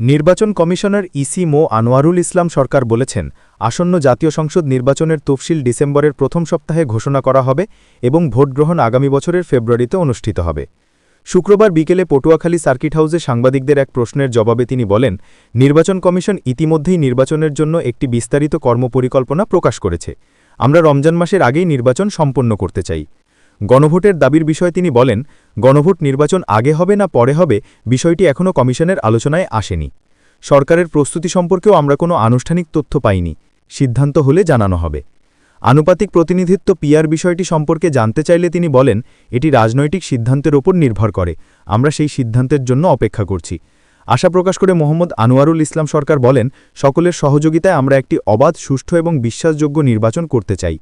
নির্বাচন commissioner EC মো আনোয়ারুল ইসলাম সরকার বলেছেন, আসন্ন জাতীয় সংসদ নির্বাচনের তফসিল ডিসেম্বরের প্রথম সপ্তাহে ঘোষণা করা হবে এবং ভোটগ্রহণ আগামী বছরের ফেব্রুয়ারিতে অনুষ্ঠিত হবে। শুক্রবার বিকেলে পটুয়াখালী সার্কিট হাউসে সাংবাদিকদের এক প্রশ্নের জবাবে তিনি বলেন, নির্বাচন কমিশন ইতিমধ্যেই নির্বাচনের জন্য একটি বিস্তারিত কর্মপরিকল্পনা প্রকাশ করেছে। আমরা রমজান মাসের আগেই নির্বাচন সম্পন্ন করতে চাই। গণভোটের দাবির বিষয়ে তিনি বলেন, গণভোট নির্বাচন আগে হবে না পরে হবে বিষয়টি এখনও কমিশনের আলোচনায় আসেনি। সরকারের প্রস্তুতি সম্পর্কেও আমরা কোনো আনুষ্ঠানিক তথ্য পাইনি, সিদ্ধান্ত হলে জানানো হবে। আনুপাতিক প্রতিনিধিত্ব পিআর বিষয়টি সম্পর্কে জানতে চাইলে তিনি বলেন, এটি রাজনৈতিক সিদ্ধান্তের ওপর নির্ভর করে, আমরা সেই সিদ্ধান্তের জন্য অপেক্ষা করছি। আশা প্রকাশ করে মোহাম্মদ আনোয়ারুল ইসলাম সরকার বলেন, সকলের সহযোগিতায় আমরা একটি অবাধ, সুষ্ঠু এবং বিশ্বাসযোগ্য নির্বাচন করতে চাই।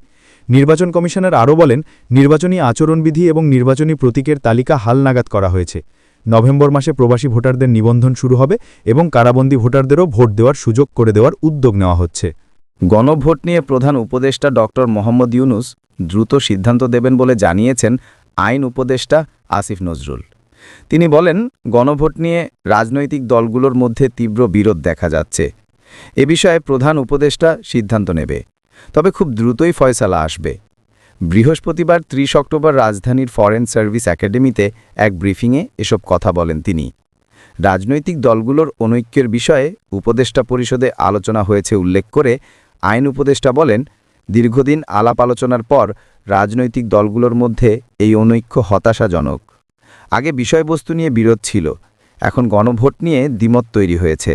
নির্বাচন কমিশনার আরও বলেন, নির্বাচনী আচরণবিধি এবং নির্বাচনী প্রতীকের তালিকা হালনাগাদ করা হয়েছে। নভেম্বর মাসে প্রবাসী ভোটারদের নিবন্ধন শুরু হবে এবং কারাবন্দী ভোটারদেরও ভোট দেওয়ার সুযোগ করে দেওয়ার উদ্যোগ নেওয়া হচ্ছে। গণভোট নিয়ে প্রধান উপদেষ্টা ডক্টর মোহাম্মদ ইউনুস দ্রুত সিদ্ধান্ত দেবেন বলে জানিয়েছেন আইন উপদেষ্টা আসিফ নজরুল। তিনি বলেন, গণভোট নিয়ে রাজনৈতিক দলগুলোর মধ্যে তীব্র বিরোধ দেখা যাচ্ছে। এ বিষয়ে প্রধান উপদেষ্টা সিদ্ধান্ত নেবে। তবে খুব দ্রুতই ফয়সালা আসবে। বৃহস্পতিবার ত্রিশ অক্টোবর রাজধানীর ফরেন সার্ভিস একাডেমিতে এক ব্রিফিংয়ে এসব কথা বলেন তিনি। রাজনৈতিক দলগুলোর অনৈক্যের বিষয়ে উপদেষ্টা পরিষদে আলোচনা হয়েছে উল্লেখ করে আইন উপদেষ্টা বলেন, দীর্ঘদিন আলাপ আলোচনার পর রাজনৈতিক দলগুলোর মধ্যে এই অনৈক্য হতাশাজনক। আগে বিষয়বস্তু নিয়ে বিরোধ ছিল, এখন গণভোট নিয়ে দ্বিমত তৈরি হয়েছে।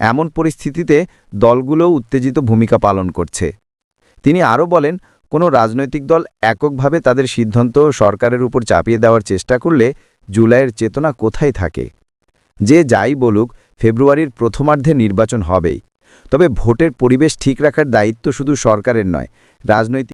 এমন পরিস্থিতিতে দলগুলোও উত্তেজিত ভূমিকা পালন করছে। তিনি আরও বলেন, কোনো রাজনৈতিক দল এককভাবে তাদের সিদ্ধান্ত সরকারের উপর চাপিয়ে দেওয়ার চেষ্টা করলে জুলাইয়ের চেতনা কোথায় থাকে? যে যাই বলুক, ফেব্রুয়ারির প্রথমার্ধে নির্বাচন হবেই। তবে ভোটের পরিবেশ ঠিক রাখার দায়িত্ব শুধু সরকারের নয়, রাজনৈতিক